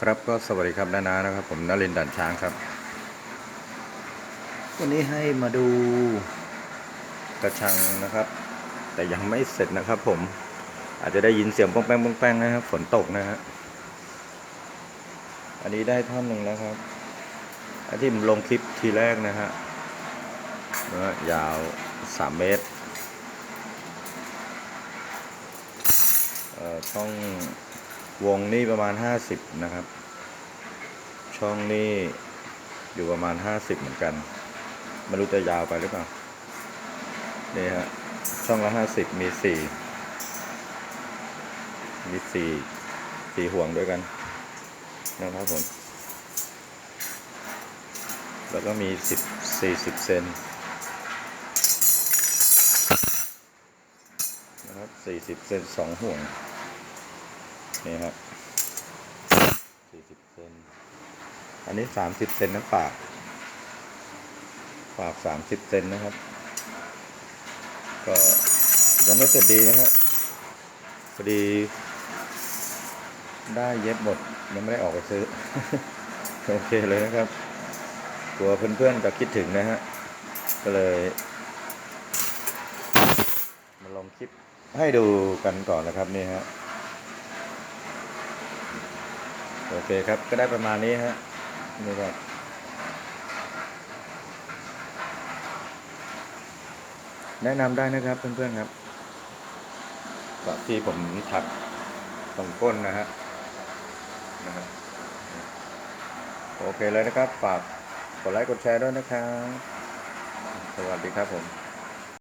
ครับก็สวัสดีครับนานานะครับ ผมนรินดันช้างครับ วันนี้ให้มาดูกระชังนะครับ แต่ยังไม่เสร็จนะครับ ผมอาจจะได้ยินเสียงป้องแป้งป้องแป้งนะครับฝนตกนะฮะอันนี้ได้ท่อนหนึ่งแล้วครับอันที่ผมลงคลิปทีแรกนะฮะเนื้อยาวสามเมตรเอ่อช่อง วงนี่ประมาณ 50 นะครับ ช่องนี่อยู่ประมาณ 50 เหมือนกันไม่รู้จะยาวไปหรือเปล่านี่ฮะช่องละ 50 มี 4 มี 4 4 ห่วงด้วยกันนะครับผม แล้วก็มี 10 40 เซนนะครับ 40 เซน2ห่วง นี่ครับ40เซนอันนี้30เซนนะปาก ปาก30เซนนะครับ ก็ยังไม่เสร็จดีนะฮะพอดี ได้เย็บหมดยังไม่ได้ออกไปซื้อ โอเคเลยนะครับกลัวเพื่อนๆจะคิดถึงนะฮะ ก็เลย มาลองคลิปให้ดูกันก่อนนะครับนี่ฮะ โอเคครับ ก็ได้ประมาณนี้ฮะนี่ครับแนะนำได้นะครับเพื่อนๆครับก็ที่ผมถักตรงก้นนะฮะนะโอเคเลยนะครับ ฝากกดไลค์กดแชร์ด้วยนะครับ สวัสดีครับผม